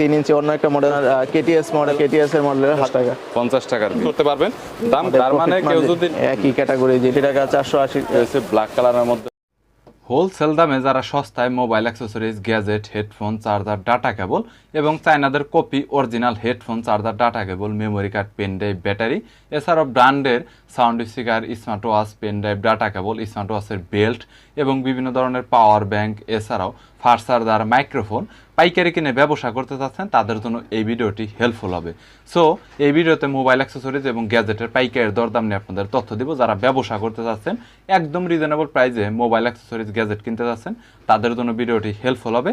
তিন ইঞ্চি অন্য একটা মডেল কেটিএস মডেল কেটিএস এর মডেলের হাজার টাকা। পঞ্চাশ টাকার করতে পারবেন। দাম তার মানে কেউ যদি একই ক্যাটাগরি যেটি টাকা চারশো আশি। ব্ল্যাক কালারের মধ্যে। হোলসেল দামে যারা সস্তায় mobile accessories gadget headphone charger data cable এবং চায়নাদের copy original headphone charger data cable memory card pen drive battery এছাড়াও ব্র্যান্ডের sound speaker smart watch pen drive data cable smart ওয়াচের belt এবং বিভিন্ন ধরনের পাওয়ার ব্যাংক এছাড়াও ফাস্ট চার্জার মাইক্রোফোন পাইকারি কিনে ব্যবসা করতে চাচ্ছেন তাদের জন্য এই ভিডিওটি হেল্পফুল হবে। সো এই ভিডিওতে মোবাইল অ্যাক্সেসরিজ এবং গ্যাজেটের পাইকারের দরদাম নিয়ে আপনাদের তথ্য দিব। যারা ব্যবসা করতে চাচ্ছেন একদম রিজনেবল প্রাইসে মোবাইল অ্যাক্সেসরিজ গ্যাজেট কিনতে চাচ্ছেন তাদের জন্য ভিডিওটি হেল্পফুল হবে।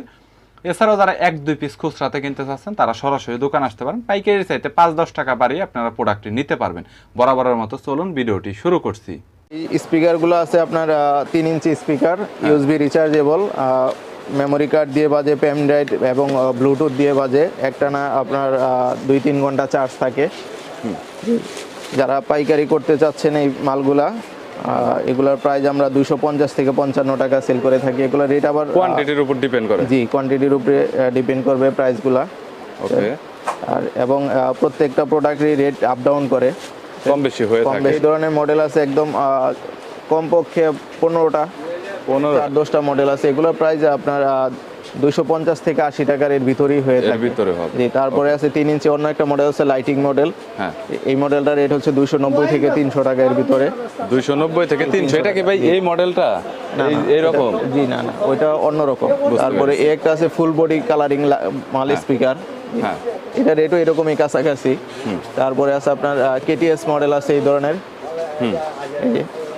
এছাড়াও যারা এক দুই পিস খুচরাতে কিনতে চাচ্ছেন তারা সরাসরি দোকান আসতে পারেন। পাইকারি চাইতে পাঁচ দশ টাকা বাড়িয়ে আপনারা প্রোডাক্টটি নিতে পারবেন। বরাবরের মতো চলুন ভিডিওটি শুরু করছি। স্পিকারগুলো আছে আপনার তিন inch speaker. USB rechargeable memory card দিয়ে বাজে পেন ড্রাইভ এবং ব্লুটুথ দিয়ে বাজে। একটা না আপনার দুই তিন ঘণ্টা চার্জ থাকে। যারা পাইকারি করতে চাচ্ছেন এই মালগুলা এগুলোর প্রাইস আমরা দুশো পঞ্চাশ থেকে পঞ্চান্ন টাকা সেল করে থাকি। এগুলোর রেট আবার কোয়ান্টিটির উপর ডিপেন্ড করে। জি কোয়ান্টিটির উপরে ডিপেন্ড করবে প্রাইসগুলা ওকে আর এবং প্রত্যেকটা প্রোডাক্টেরই রেট আপ ডাউন করে। কম বেশি হয়ে থাকে। বেশি ধরনের মডেল আছে একদম কমপক্ষে পনেরোটা। পনেরো চার দশটা মডেল আছে। এগুলোর প্রাইস আপনার দুইশো পঞ্চাশ থেকে আশি টাকার এর ভিতরেই হয়ে থাকে। ভিতরে হবে। জি তারপরে আছে তিন ইঞ্চি অন্য একটা মডেল আছে লাইটিং মডেল হ্যাঁ। এই মডেলটার রেট হচ্ছে দুইশো নব্বই থেকে তিনশো টাকা এর ভিতরে। দুইশো নব্বই থেকে তিনশো। এটা কি ভাই এই মডেলটা এই এইরকম? জি না না। ওইটা অন্যরকম। তারপরে এই একটা আছে ফুল বডি কালারিং মাল স্পিকার হ্যাঁ। এটা রেটও এরকমই কাছাকাছি। তারপরে আছে আপনার কেটিএস মডেল আছে এই ধরনের।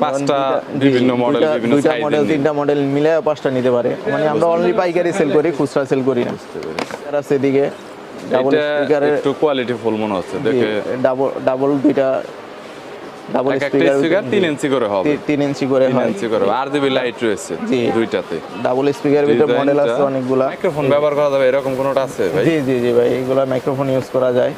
পাঁচটা দুইটা- বিভিন্ন মডেল তিনটা মডেল মিলে পাঁচটা নিতে পারে। মানে আমরা অনলি পাইকারি সেল করি খুচরা সেল করি না। ডাবল স্পিকারের একটু কোয়ালিটি ফুল মনে হচ্ছে দেখে ডাবল ডাবল দুইটা ডাবল স্পিকার তিন ইঞ্চি করে হবে। তিন ইঞ্চি করে হয়। ইঞ্চি করে আর লাইট রয়েছে। দুইটাতে। ডাবল স্পিকারের ভিতরে মডেল আছে অনেকগুলা। মাইক্রোফোন ব্যবহার করা যাবে এরকম কোনোটা আছে ভাই? জি জি জি ভাই এগুলা মাইক্রোফোন ইউজ করা যায়।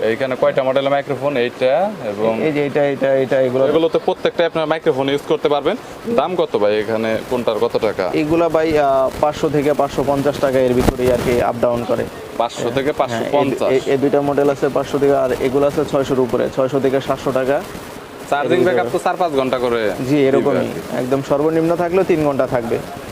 এইখানে কয়টা মডেলের মাইক্রোফোন এইটা এবং এই যে এটা এটা এটা এগুলো প্রত্যেকটা আপনার মাইক্রোফোন ইউজ করতে পারবেন। দাম কত ভাই এখানে? কোনটার কত টাকা? এইগুলা ভাই পাঁচশো থেকে পাঁচশো পঞ্চাশ টাকা এর ভিতরেই আর কি আপ ডাউন করে। পাঁচশো থেকে পাঁচশো হ্যাঁ, এই- পঞ্চাশ। এই- দুইটা মডেল আছে পাঁচশো থেকে আর এগুলো আছে ছয়শোর উপরে ছয়শো থেকে সাতশো টাকা। চার্জিং ব্যাকআপ তো চার পাঁচ ঘণ্টা করে জি এরকমই। একদম সর্বনিম্ন থাকলেও তিন ঘণ্টা থাকবে।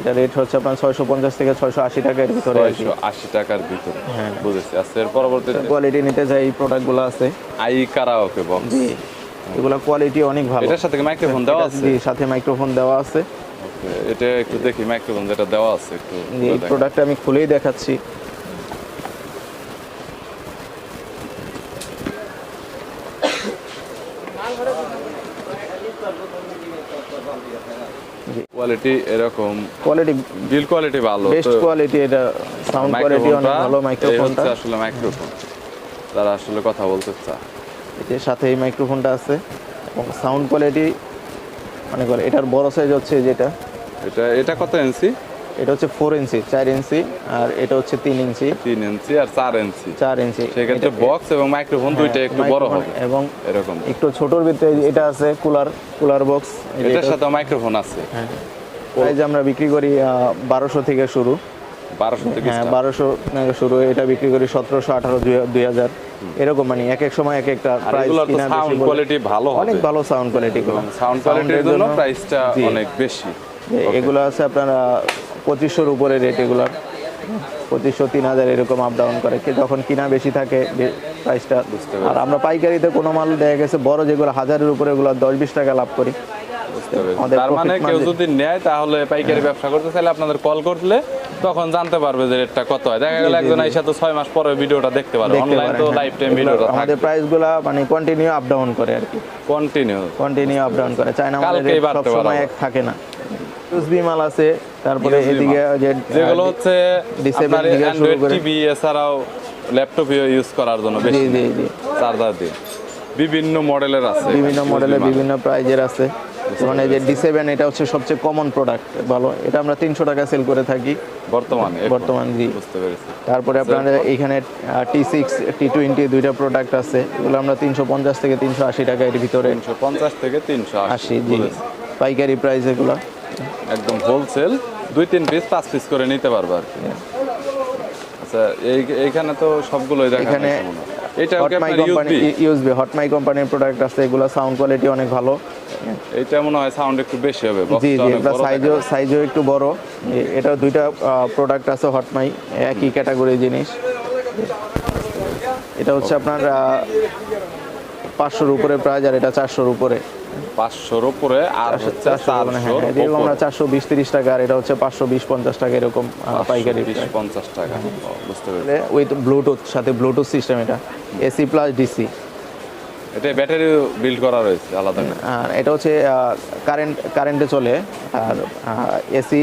এটা রেট হচ্ছে আপনার ছয়শো পঞ্চাশ থেকে ছয়শো আশি টাকার ভিতরে আশি টাকার ভিতরে হ্যাঁ। বুঝেছি। আচ্ছা এর পরবর্তীতে? কোয়ালিটি নিতে যাই এই প্রোডাক্টগুলো আছে। আই কারাওকে বক্স জি। এগুলো কোয়ালিটি অনেক ভালো। এটার সাথে মাইক্রোফোন দেওয়া আছে? জি সাথে মাইক্রোফোন দেওয়া আছে। এটা একটু দেখি মাইক্রোফোন যেটা দেওয়া আছে একটু এই প্রোডাক্টটা আমি খুলেই দেখাচ্ছি। কোয়ালিটি এরকম কোয়ালিটি বিল কোয়ালিটি ভালো বেস্ট কোয়ালিটি এটা সাউন্ড কোয়ালিটি অনেক ভালো মাইক্রোফোনটা আসলে মাইক্রোফোন তারা আসলে কথা বলতে চায়। এর সাথে এই মাইক্রোফোনটা আছে এবং সাউন্ড কোয়ালিটি মানে করে এটার বড় সাইজ হচ্ছে যেটা। এটা এটা কত ইঞ্চি এটা হচ্ছে ফোর ইঞ্চি চার ইঞ্চি আর এটা হচ্ছে তিন ইঞ্চি তিন ইঞ্চি আর চার ইঞ্চি চার ইঞ্চি সেক্ষেত্রে বক্স এবং মাইক্রোফোন দুইটা একটু বড় হবে। এবং এরকম। একটু ছোটর ভিতরে এটা আছে কুলার কুলার বক্স এটার সাথে মাইক্রোফোন আছে। প্রাইস আমরা বিক্রি করি বারোশো থেকে শুরু। বারোশো থেকে হ্যাঁ বারোশো শুরু এটা বিক্রি করি সতেরোশো আঠারো দুই হাজার। এরকম মানে এক এক সময় এক একটা প্রাইস এগুলোর তো কিনা সাউন্ড কোয়ালিটি ভালো অনেক ভালো সাউন্ড কোয়ালিটি সাউন্ড কোয়ালিটির জন্য প্রাইসটা অনেক বেশি। এগুলো আছে আপনার পঁচিশশোর উপরে রেট এগুলার পঁচিশশো তিন হাজার এরকম আপ ডাউন করে। যখন কিনা বেশি থাকে প্রাইসটা আর আমরা পাইকারিতে কোনো মাল দেখা গেছে বড় যেগুলো হাজারের উপরে এগুলো দশ বিশ টাকা লাভ করি। তার মানে কেউ যদি নেয় তাহলে পাইকারি ব্যবসা করতে চাইলে আপনাদের কল করলে তখন জানতে পারবে যে রেটটা কত হয়। দেখা গেল একজন তো ছয় মাস পরে ভিডিওটা দেখতে পারবে। অনলাইন তো হ্যাঁ। লাইফ টাইম ভিডিওটা আমাদের প্রাইসগুলা মানে কন্টিনিউ আপ ডাউন করে আর কি। কন্টিনিউ কন্টিনিউ আপ ডাউন করে। চায়না মালের কালকেই রেট বাড়তে এক থাকে না। ইউএসবি মাল আছে তারপরে এদিকে যে যেগুলো হচ্ছে D7 আপনার থেকে শুরু অ্যান্ড্রয়েড টিভি এছাড়াও ল্যাপটপ ইউজ করার জন্য বেশি। জি জি চার্জার দিয়ে। বিভিন্ন মডেলের আছে। বিভিন্ন মডেলের বিভিন্ন প্রাইজের আছে। যেমন এই যে ডি সেভেন এটা হচ্ছে সবচেয়ে কমন প্রোডাক্ট ভালো। এটা আমরা তিনশো টাকা সেল করে থাকি। বর্তমানে এখন। বর্তমান জি। বুঝতে পেরেছি। তারপরে আপনাদের এখানে টি সিক্স টি টোয়েন্টি দুইটা প্রোডাক্ট আছে। এগুলো আমরা তিনশো পঞ্চাশ থেকে তিনশো আশি টাকা এর ভিতরে তিনশো পঞ্চাশ থেকে তিনশো আশি জি। পাইকারি প্রাইস এগুলো। একদম হোলসেল দুই তিন পিস পাঁচ পিস করে নিতে পারব আর কি। আচ্ছা এই এইখানে তো সবগুলোই দেখা এখানে এটাও কি হটমাই আপনার কোম্পানি ইউএসবি হটমাই কোম্পানির প্রোডাক্ট আছে। এগুলো সাউন্ড কোয়ালিটি অনেক ভালো। এইটা মনে হয় সাউন্ড একটু বেশি হবে জি জি এটা সাইজও সাইজও একটু বড়। এটা দুইটা প্রোডাক্ট আছে হটমাই একই ক্যাটাগরি জিনিস। এটা হচ্ছে আপনার পাঁচশোর উপরে প্রাইস আর এটা চারশোর উপরে। পাঁচশোর উপরে আর মানে হ্যাঁ আমরা চারশো বিশ তিরিশ টাকা আর এটা হচ্ছে পাঁচশো বিশ পঞ্চাশ টাকা এরকম পাইকারি বিশ পঞ্চাশ টাকা। বুঝতে পেরেছি। উইথ ব্লুটুথ সাথে ব্লুটুথ সিস্টেম এটা। এসি প্লাস ডিসি এটা ব্যাটারি বিল্ড করা রয়েছে আলাদা আর এটা হচ্ছে কারেন্ট কারেন্টে চলে। আর এসি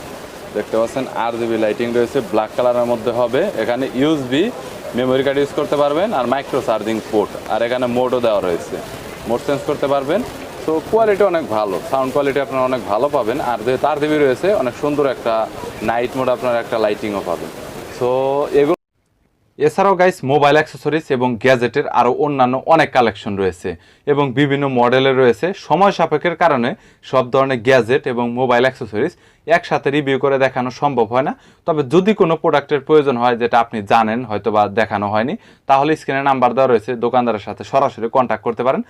দেখতে পাচ্ছেন আর জিবি লাইটিং রয়েছে ব্ল্যাক কালারের মধ্যে হবে। এখানে ইউএসবি মেমোরি কার্ড ইউজ করতে পারবেন আর মাইক্রো চার্জিং পোর্ট আর এখানে মোডও দেওয়া রয়েছে। মোড চেঞ্জ করতে পারবেন। সো কোয়ালিটি অনেক ভালো। সাউন্ড কোয়ালিটি আপনারা অনেক ভালো পাবেন। আর যেহেতু আর জিবি রয়েছে, অনেক সুন্দর একটা নাইট মোড আপনার একটা লাইটিংও পাবেন। সো এগুলো এছাড়াও গাইস মোবাইল অ্যাক্সেসরিজ এবং গ্যাজেটের আরও অন্যান্য অনেক কালেকশন রয়েছে এবং বিভিন্ন মডেলের রয়েছে। সময় সাপেক্ষের কারণে সব ধরনের গ্যাজেট এবং মোবাইল অ্যাক্সেসরিজ একসাথে রিভিউ করে দেখানো সম্ভব হয় না। তবে যদি কোনো প্রোডাক্টের প্রয়োজন হয় যেটা আপনি জানেন হয়তো বা দেখানো হয়নি, তাহলে স্ক্রিনে নাম্বার দেওয়া রয়েছে। দোকানদারের সাথে সরাসরি কন্ট্যাক্ট করতে পারেন।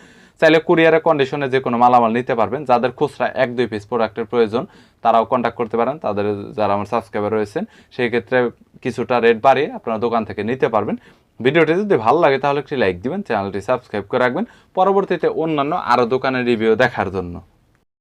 চাইলে কুরিয়ারের কন্ডিশনে যে কোনো মালামাল নিতে পারবেন। যাদের খুচরা এক, দুই পিস প্রোডাক্টের প্রয়োজন, তারাও কন্ট্যাক্ট করতে পারেন। তাদের যারা আমার সাবস্ক্রাইবার রয়েছেন, সেই ক্ষেত্রে কিছুটা রেট বাড়িয়ে আপনারা দোকান থেকে নিতে পারবেন। ভিডিওটি যদি ভালো লাগে তাহলে একটি লাইক দিবেন চ্যানেলটি সাবস্ক্রাইব করে রাখবেন। পরবর্তীতে অন্যান্য আরও দোকানের রিভিউ দেখার জন্য।